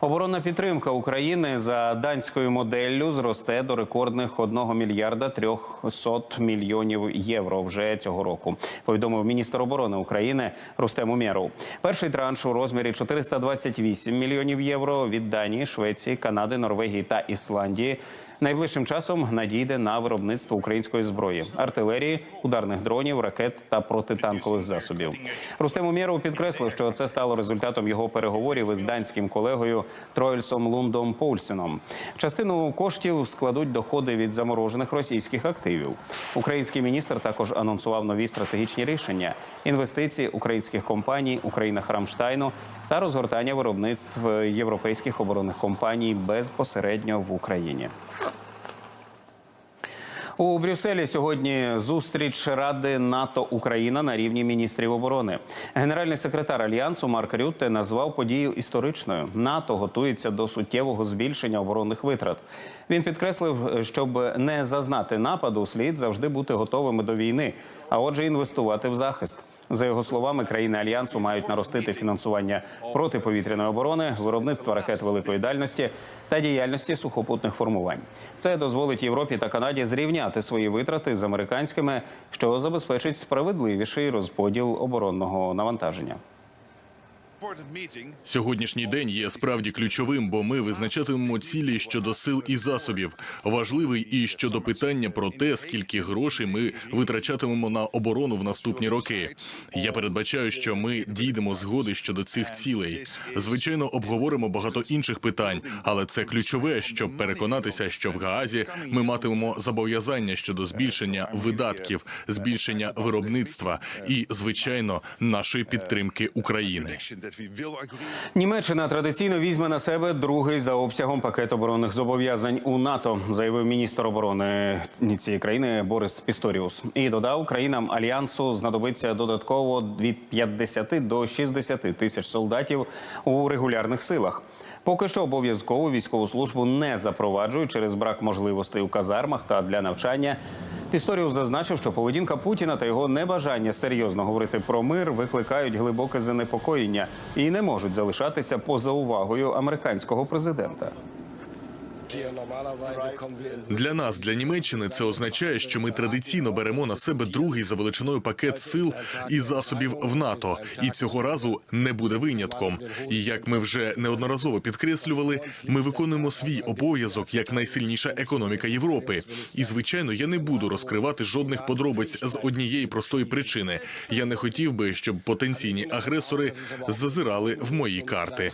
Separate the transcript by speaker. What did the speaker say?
Speaker 1: Оборонна підтримка України за данською моделлю зросте до рекордних 1 мільярда 300 мільйонів євро вже цього року. Повідомив міністр оборони України Рустем Умєров. Перший транш у розмірі 428 мільйонів євро від Данії, Швеції, Канади, Норвегії та Ісландії. Найближчим часом надійде на виробництво української зброї, артилерії, ударних дронів, ракет та протитанкових засобів. Рустем Умєров підкреслив, що це стало результатом його переговорів із данським колегою Троїльсом Лундом Поульсеном. Частину коштів складуть доходи від заморожених російських активів. Український міністр також анонсував нові стратегічні рішення: інвестиції українських компаній у країнах Рамштайну та розгортання виробництв європейських оборонних компаній безпосередньо в Україні. У Брюсселі сьогодні зустріч Ради НАТО Україна на рівні міністрів оборони. Генеральний секретар альянсу Марк Рютте назвав подію історичною. НАТО готується до суттєвого збільшення оборонних витрат. Він підкреслив, щоб не зазнати нападу, слід завжди бути готовими до війни, а отже, інвестувати в захист. За його словами, країни альянсу мають наростити фінансування протиповітряної оборони, виробництва ракет великої дальності та діяльності сухопутних формувань. Це дозволить Європі та Канаді зрівняти свої витрати з американськими, що забезпечить справедливіший розподіл оборонного навантаження.
Speaker 2: Сьогоднішній день є справді ключовим, бо ми визначатимемо цілі щодо сил і засобів. Важливий і щодо питання про те, скільки грошей ми витрачатимемо на оборону в наступні роки. Я передбачаю, що ми дійдемо згоди щодо цих цілей. Звичайно, обговоримо багато інших питань, але це ключове, щоб переконатися, що в Гаазі ми матимемо зобов'язання щодо збільшення видатків, збільшення виробництва і, звичайно, нашої підтримки України.
Speaker 1: Німеччина традиційно візьме на себе другий за обсягом пакет оборонних зобов'язань у НАТО, заявив міністр оборони цієї країни Борис Пісторіус. І додав, країнам альянсу знадобиться додатково від 50 до 60 тисяч солдатів у регулярних силах. Поки що обов'язкову військову службу не запроваджують через брак можливостей у казармах та для навчання. Пісторіус зазначив, що поведінка Путіна та його небажання серйозно говорити про мир викликають глибоке занепокоєння і не можуть залишатися поза увагою американського президента.
Speaker 2: Для нас, для Німеччини, це означає, що ми традиційно беремо на себе другий за величиною пакет сил і засобів в НАТО, і цього разу не буде винятком. І як ми вже неодноразово підкреслювали, ми виконуємо свій обов'язок як найсильніша економіка Європи. І звичайно, я не буду розкривати жодних подробиць з однієї простої причини. Я не хотів би, щоб потенційні агресори зазирали в мої карти.